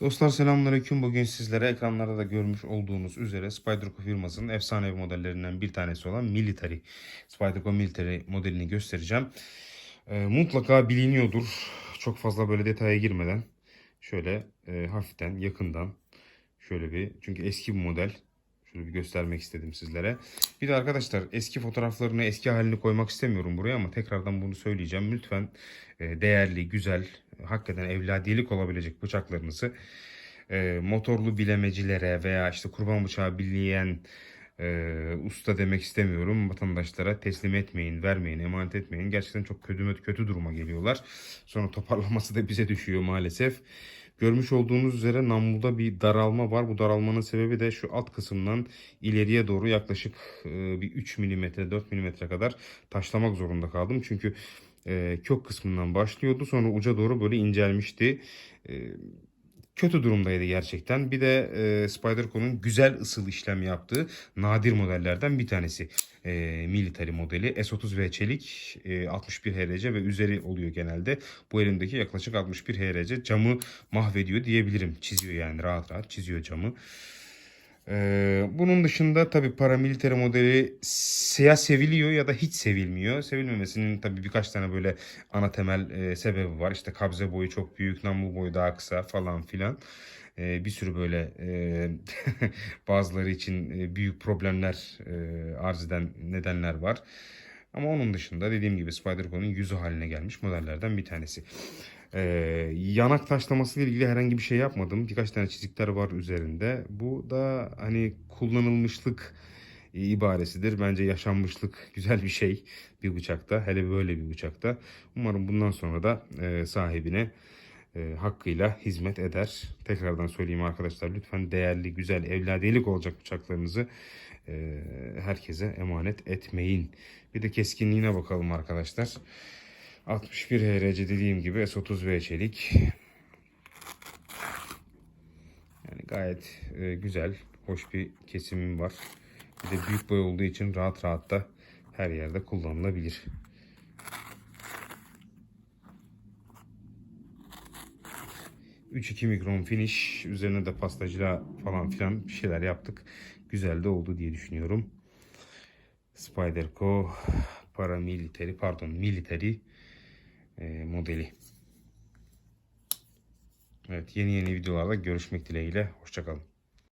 Dostlar selamünaleyküm. Bugün sizlere ekranlarda da görmüş olduğunuz üzere Spyderco firmasının efsanevi modellerinden bir tanesi olan Military, Spyderco Military modelini göstereceğim. Ee, mutlaka biliniyordur. Çok fazla böyle detaya girmeden şöyle e, hafiften yakından şöyle bir çünkü eski bir model. Şöyle bir göstermek istedim sizlere. Bir de arkadaşlar eski fotoğraflarını eski halini koymak istemiyorum buraya ama tekrardan bunu söyleyeceğim. Lütfen e, değerli, güzel, hakikaten evladiyelik olabilecek bıçaklarınızı e, motorlu bilemecilere veya işte kurban bıçağı bileyen e, usta demek istemiyorum. Vatandaşlara teslim etmeyin, vermeyin, emanet etmeyin. Gerçekten çok kötü kötü duruma geliyorlar. Sonra toparlaması da bize düşüyor maalesef. Görmüş olduğunuz üzere namluda bir daralma var. Bu daralmanın sebebi de şu alt kısımdan ileriye doğru yaklaşık e, bir 3 mm 4 mm kadar taşlamak zorunda kaldım. Çünkü e, kök kısmından başlıyordu. Sonra uca doğru böyle incelmişti. Kötü durumdaydı gerçekten. Bir de e, Spyderco'nun güzel ısıl işlem yaptığı nadir modellerden bir tanesi. E, military modeli S30V çelik e, 61 HRC ve üzeri oluyor genelde. Bu elimdeki yaklaşık 61 HRC camı mahvediyor diyebilirim. Çiziyor yani rahat rahat çiziyor camı. Ee, bunun dışında tabii paramiliter modeli ya seviliyor ya da hiç sevilmiyor. Sevilmemesinin tabii birkaç tane böyle ana temel e, sebebi var. İşte kabze boyu çok büyük, namlu boyu daha kısa falan filan. Ee, bir sürü böyle e, bazıları için e, büyük problemler e, arz eden nedenler var. Ama onun dışında dediğim gibi Spyderco'nun yüzü haline gelmiş modellerden bir tanesi. Ee, yanak taşlaması ile ilgili herhangi bir şey yapmadım. Birkaç tane çizikler var üzerinde. Bu da hani kullanılmışlık ibaresidir. Bence yaşanmışlık güzel bir şey bir bıçakta. Hele böyle bir bıçakta. Umarım bundan sonra da e, sahibine e, hakkıyla hizmet eder. Tekrardan söyleyeyim arkadaşlar lütfen değerli, güzel, evladiyelik olacak bıçaklarınızı e, herkese emanet etmeyin. Bir de keskinliğine bakalım arkadaşlar. 61 HRC dediğim gibi S30V çelik. Yani gayet e, güzel, hoş bir kesimim var. Bir de büyük boy olduğu için rahat rahat da her yerde kullanılabilir. ...3-2 mikron finish... ...üzerine de pastacıyla falan filan bir şeyler yaptık. Güzel de oldu diye düşünüyorum. Spyderco paramilitary pardon military e, modeli. Evet yeni yeni videolarda görüşmek dileğiyle. Hoşçakalın.